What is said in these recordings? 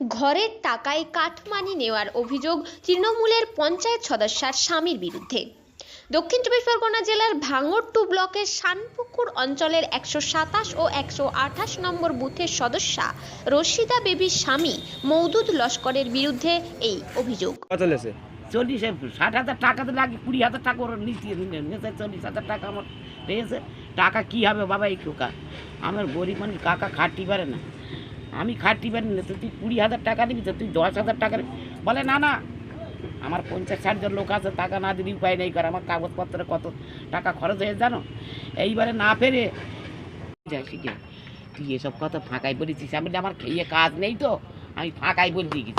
ঘরের টাকায় কাঠমানি নেওয়ার অভিযোগ তৃণমূলের পঞ্চায়েত সদস্যার স্বামীর বিরুদ্ধে। দক্ষিণ চব্বিশ পরগনা জেলার ভাঙড়টু ব্লকের শানপুকুর অঞ্চলের একশো সাতাশ ও একশো আঠাশ নম্বর বুথের সদস্যা রশিদা বেবির স্বামী মৌদুদ লস্করের বিরুদ্ধে এই অভিযোগ। কত লেছে চল্লিশ ষাট হাজার টাকা তো লাগে কুড়ি হাজার টাকা ওরা নিচে নিচে চল্লিশ হাজার টাকা আমার পেয়েছে। টাকা কী হবে বাবা এই কোকা আমার গরিব মানুষ কাকা খাটতে পারে না। আমি খাটতে পারি না তো তুই কুড়ি হাজার টাকা দিবি তো তুই দশ হাজার টাকা বলে, না না, আমার পঞ্চাশ ষাটজন লোক আছে, টাকা না দিলে উপায় নেই করে, আমার কাগজপত্রে কত টাকা খরচ হয়ে জানো? এইবারে না ফেরে শিখে তুই এসব কথা ফাঁকাই বলেছিস আমি আমার খেয়ে কাজ নেই তো, আমি ফাঁকাই বলে দিয়ে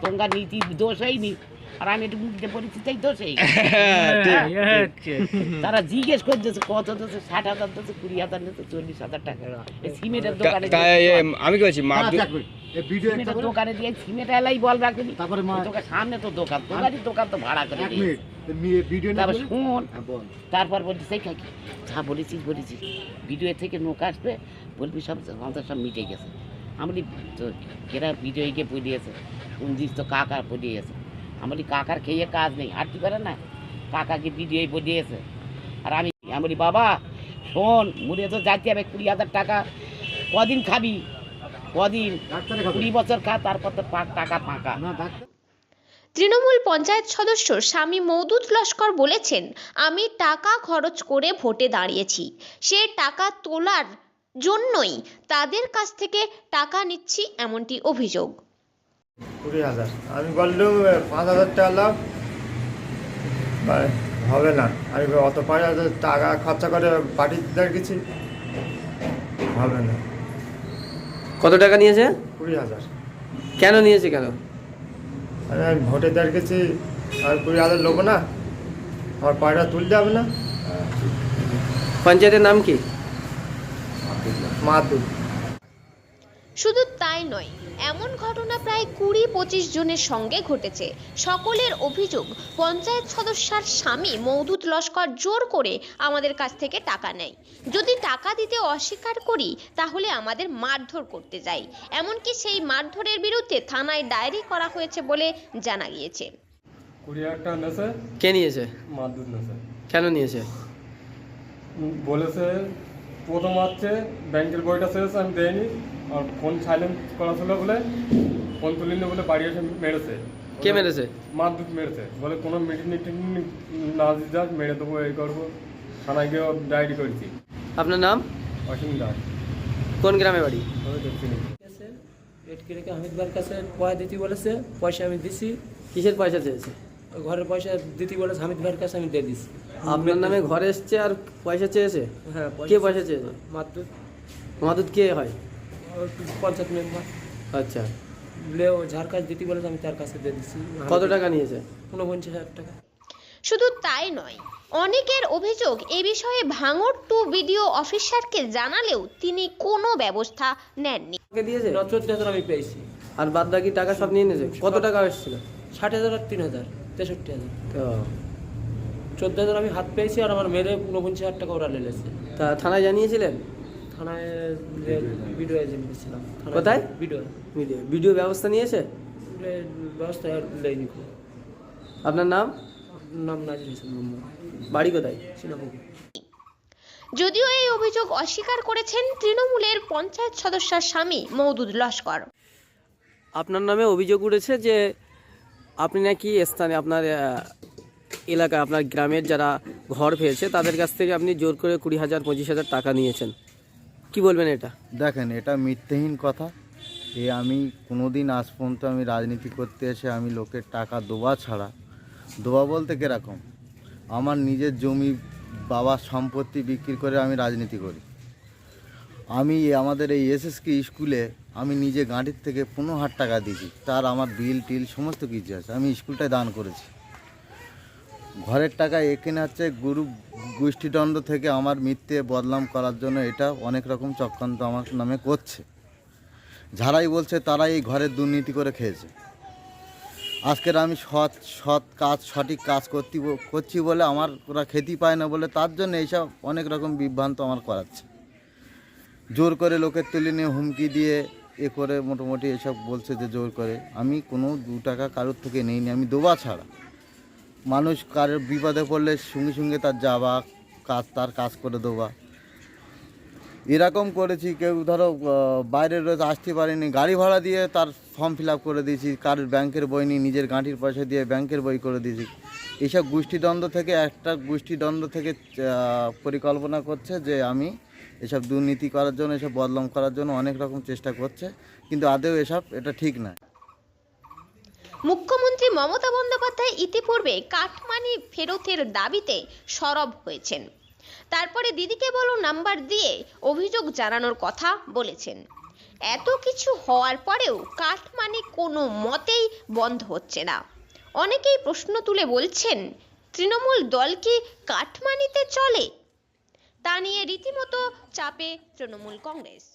তোমার নীতি দোষ হয়নি আর আমি একটু মুখে পড়েছি তাই দোষ হয়ে গেছে। তারা জিজ্ঞেস করতেছে কত দিচ্ছে ষাট হাজার দিচ্ছে কুড়ি হাজার দিচ্ছে চল্লিশ হাজার টাকা। এই সিমেন্টের দোকানে আমি কি বলছি মাপ ভিডিও একটা সিমেন্টের দোকানে দিয়ে সিমেন্ট এলাই বল রাখেনি। তারপরে সামনে তো দোকান তোমারই দোকান তো ভাড়া করে ভিডিও তারপর বলে- শুন হ্যাঁ, তারপর বলছি সেই খাকি যা বলেছিস বলেছিস। ভিডিও থেকে নোক আসবে বলবি সব আমাদের সব মিটে গেছে। আমি বলি, তো কেরা ভিডিও গিয়ে পড়িয়েছে? শুনছিস তো কাকার পড়িয়েছে? আমি বলি কাকার খেয়ে কাজ নেই হাঁটতে পারে না কাকাকে ভিডিও পড়িয়েছে আর আমি আমি বলি বাবা শোন মুড়ে তো যাইতে হবে কুড়ি হাজার টাকা। কদিন খাবি? কদিন? কুড়ি বছর খা তারপর তো টাকা ফাঁকা। তৃণমূল পঞ্চায়েত সদস্য স্বামী মৌদুদ লস্কর বলেছেন আমি টাকা খরচ করে ভোটে দাঁড়িয়েছি। সে টাকা তোলার জন্যই তাদের কাছ থেকে টাকা নিচ্ছি এমনটি অভিযোগ। কুড়ি হাজার। আমি বললুম পাঁচ হাজার টাকা লাভ। হবে না। আমি অত পাঁচ হাজার টাকা খরচা করে পার্টি গেছি হবে না। কত টাকা নিয়েছে? কুড়ি হাজার। কেন নিয়েছে কেন? আমি আমি ভোটে দেওয়ার গেছি। আর কুড়ি হাজার লোক না। আমার পায়টা তুলতে হবে না। পঞ্চায়েতের নাম কি? মা তুল শুধু তাই নয় এমন ঘটনা প্রায় কুড়ি পঁচিশ জনের সঙ্গে ঘটেছে। সকলের অভিযোগ পঞ্চায়েত সদস্যার স্বামী মৌদুদ লস্কর জোর করে আমাদের কাছ থেকে টাকা নেয়। যদি টাকা দিতে অস্বীকার করি তাহলে আমাদের মারধর করতে যাই। এমনকি সেই মারধরের বিরুদ্ধে থানায় ডায়েরি করা হয়েছে বলে জানা গিয়েছে। কুড়ি হাজার টাকা নেছে। কে নিয়েছে? নেছে। কেন নিয়েছে? বলেছে প্রথম হচ্ছে ব্যাংকের বইটা শেষ আমি দেয়নি। আর ফোন সাইলেন্ট করা ছিল বলে ফোন তুলিনি বলে বাড়ি এসে মেরেছে। কে মেরেছে? মাদুর মেরেছে। বলে কোনো মিটিং মিটিং না যাস মেরে দেবো এই করব। থানায় গিয়ে ডায়েরি করেছি। আপনার নাম? অসীম দাস। কোন গ্রামে বাড়ি? পেটকে রেখে হামিদবার কাছে পয়সা দিতে বলেছে পয়সা আমি দিছি। কিসের পয়সা চেয়েছে ঘরের পয়সা দিতে বলেছে হামিদ ভাইয়ের কাছে আমি দিয়ে দিছি। আপনার নামে ঘরে এসছে আর পয়সা চেয়েছে? হ্যাঁ কে পয়সা চেয়েছে। মাত্র মাদুদ কে হয়? পঞ্চায়েত মেম্বার আচ্ছা। লেও যার কাছে দিতে বলেছে আমি তার কাছে দিয়ে দিছি কত টাকা নিয়েছে? ঊনপঞ্চাশ হাজার টাকা। শুধু তাই নয় অনেকের অভিযোগ এ বিষয়ে ভাঙড় টু বিডিও অফিসারকে জানালেও তিনি কোনো ব্যবস্থা নেননি। দিয়েছে? চোদ্দ হাজার আমি পেয়েছি। আর বাদ বাকি টাকা সব নিয়ে নিয়েছে? কত টাকা এসেছিল? ষাট হাজার আর তিন হাজার তেষট্টি হাজার। ও, চোদ্দ হাজার আমি হাত পেয়েছি আর আমার মেরে ঊনপঞ্চাশ হাজার টাকা ওরা লেলেছে তা থানায় জানিয়েছিলেন? থানায় ভিডিও এজেন্ট দিয়েছিলাম থানায় কোথায়? ভিডিও। ভিডিও ভিডিও ব্যবস্থা নিয়েছে? ব্যবস্থা আপনার নাম? নাম নাজির হোসেন বাড়ি কোথায়? সিনাপুকুর যদিও এই অভিযোগ অস্বীকার করেছেন তৃণমূলের পঞ্চায়েত সদস্যার স্বামী মৌদুদ লস্কর। আপনার নামে অভিযোগ উঠেছে যে আপনি নাকি স্থানে আপনার আহ, এলাকায় আপনার গ্রামের যারা ঘর পেয়েছে তাদের কাছ থেকে আপনি জোর করে কুড়ি হাজার পঁচিশ হাজার টাকা নিয়েছেন। কি বলবেন এটা? দেখেন, এটা মিথ্যেহীন কথা। এ আমি কোনো দিন আজ পর্যন্ত আমি রাজনীতি করতে এসে আমি লোকের টাকা দোয়া ছাড়া দোয়া বলতে কীরকম? আমার নিজের জমি, বাবার সম্পত্তি বিক্রি করে আমি রাজনীতি করি। আমি আমাদের এই এসএসকে স্কুলে আমি নিজে গাঁটির থেকে পনেরো হাজার টাকা দিয়েছি। তার আমার বিল টিল সমস্ত কিছু আছে। আমি স্কুলটায় দান করেছি। ঘরের টাকা এখানে হচ্ছে গুরু গোষ্ঠীদণ্ড থেকে আমার মিথ্যে বদনাম করার জন্য এটা অনেক রকম চক্রান্ত আমার নামে করছে। যারাই বলছে তারাই এই ঘরের দুর্নীতি করে খেয়েছে। আজকের আমি সৎ সৎ কাজ, সঠিক কাজ করতে, করছি বলে আমার ওরা খেতে পায় না বলে তার জন্য এইসব অনেক রকম বিভ্রান্ত আমার করাচ্ছে। জোর করে লোকের তুলে নিয়ে হুমকি দিয়ে এ করে মোটামুটি এসব বলছে যে জোর করে। আমি কোনো দু টাকা কারোর থেকে নেইনি, আমি দোবা ছাড়া। মানুষ কারোর বিপদে পড়লে সঙ্গে সঙ্গে তার যাওয়া, কাজ, তার কাজ করে দেওয়া। এরকম করেছি, কেউ ধরো বাইরে রোজ আসতে পারেনি, গাড়ি ভাড়া দিয়ে তার ফর্ম ফিল আপ করে দিয়েছি কারোর ব্যাংকের বই নিয়ে নিজের গাঁটির পয়সা দিয়ে ব্যাংকের বই করে দিয়েছি। এইসব গোষ্ঠীদ্বন্দ্ব থেকে, একটা গোষ্ঠীদ্বন্দ্ব থেকে পরিকল্পনা করছে যে আমি এসব দুর্নীতি করার জন্য, এসব বদলম করার জন্য অনেক রকম চেষ্টা করছে, কিন্তু আদেও এসব এটা ঠিক না। মুখ্যমন্ত্রী মমতা বন্দ্যোপাধ্যায় ইতিপূর্বে কাটমানি ফেরতের দাবিতে সরব হয়েছেন। তারপরে দিদিকে বলো নাম্বার দিয়ে অভিযোগ জানানোর কথা বলেছেন। এত কিছু হওয়ার পরেও কাটমানি কোনো মতেই বন্ধ হচ্ছে না। অনেকেই প্রশ্ন তুলে বলছেন, তৃণমূল দল কি কাটমানিতে চলে? তা নিয়ে রীতিমতো চাপে তৃণমূল কংগ্রেস।